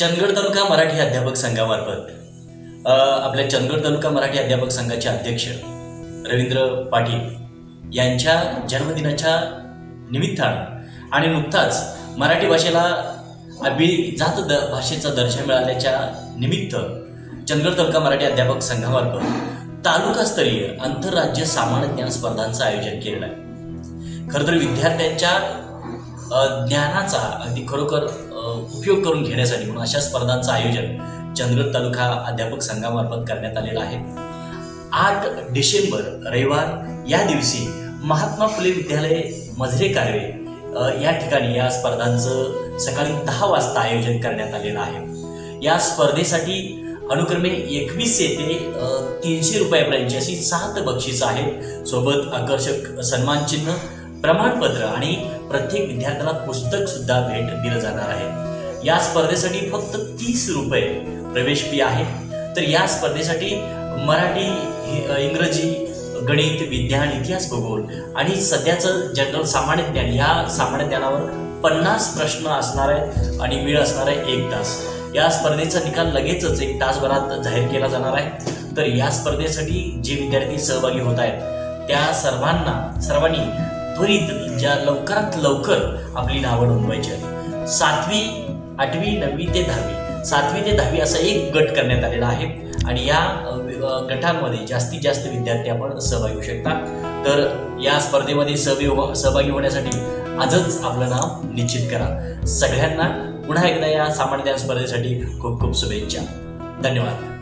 चंदगड तालुका मराठी अध्यापक संघामार्फत. आपल्या चंदगड तालुका मराठी अध्यापक संघाचे अध्यक्ष रवींद्र पाटील यांच्या जन्मदिनाच्या निमित्तानं आणि नुकताच मराठी भाषेला अभिजात द भाषेचा दर्जा मिळाल्याच्या निमित्त चंदगड तालुका मराठी अध्यापक संघामार्फत तालुकास्तरीय आंतरराज्य सामान्य ज्ञान स्पर्धांचं आयोजन केलेलं आहे. खरं तर विद्यार्थ्यांच्या ज्ञानाचा अगदी खरोखर उपयोग करून घेण्यासाठी म्हणून अशा स्पर्धांचं आयोजन चंद्रगड तालुका अध्यापक संघामार्फत करण्यात आलेलं आहे. आठ डिसेंबर रविवार या दिवशी महात्मा फुले विद्यालय मजरे कार्वे या ठिकाणी या स्पर्धांचं सकाळी दहा वाजता आयोजन करण्यात आलेलं आहे. या स्पर्धेसाठी अनुक्रमे एकवीसशे ते तीनशे रुपयापर्यंतची अशी सात बक्षिसं आहेत. सोबत आकर्षक सन्मानचिन्ह प्रमाणपत्र आणि प्रत्येक विद्यार्थ्याला पुस्तक सुद्धा भेट दिलं जाणार आहे. या स्पर्धेसाठी फक्त तीस रुपये प्रवेश फी आहे. तर या स्पर्धेसाठी मराठी इंग्रजी गणित विज्ञान इतिहास भूगोल आणि सध्याचं जनरल सामान्य ज्ञान या सामान्य ज्ञानावर पन्नास प्रश्न असणार आहे आणि वेळ असणार आहे एक तास. या स्पर्धेचा निकाल लगेचच एक तासभरात जाहीर केला जाणार आहे. तर या स्पर्धेसाठी जे विद्यार्थी सहभागी होत आहेत त्या सर्वांना सर्वांनी त्वरित ज्या लवकरात लवकर आपली नावं नोंदवायची आहे सातवी आठवी नववी ते दहावी. सातवी ते दहावी असा एक गट करण्यात आलेला आहे. आणि या गटांमध्ये जास्तीत जास्त विद्यार्थी आपण सहभागी होऊ शकता. तर या स्पर्धेमध्ये सहभागी हो, सहभागी होण्यासाठी आजच आपलं नाव निश्चित करा. सगळ्यांना पुन्हा एकदा या सामान्य स्पर्धेसाठी खूप खूप शुभेच्छा. धन्यवाद.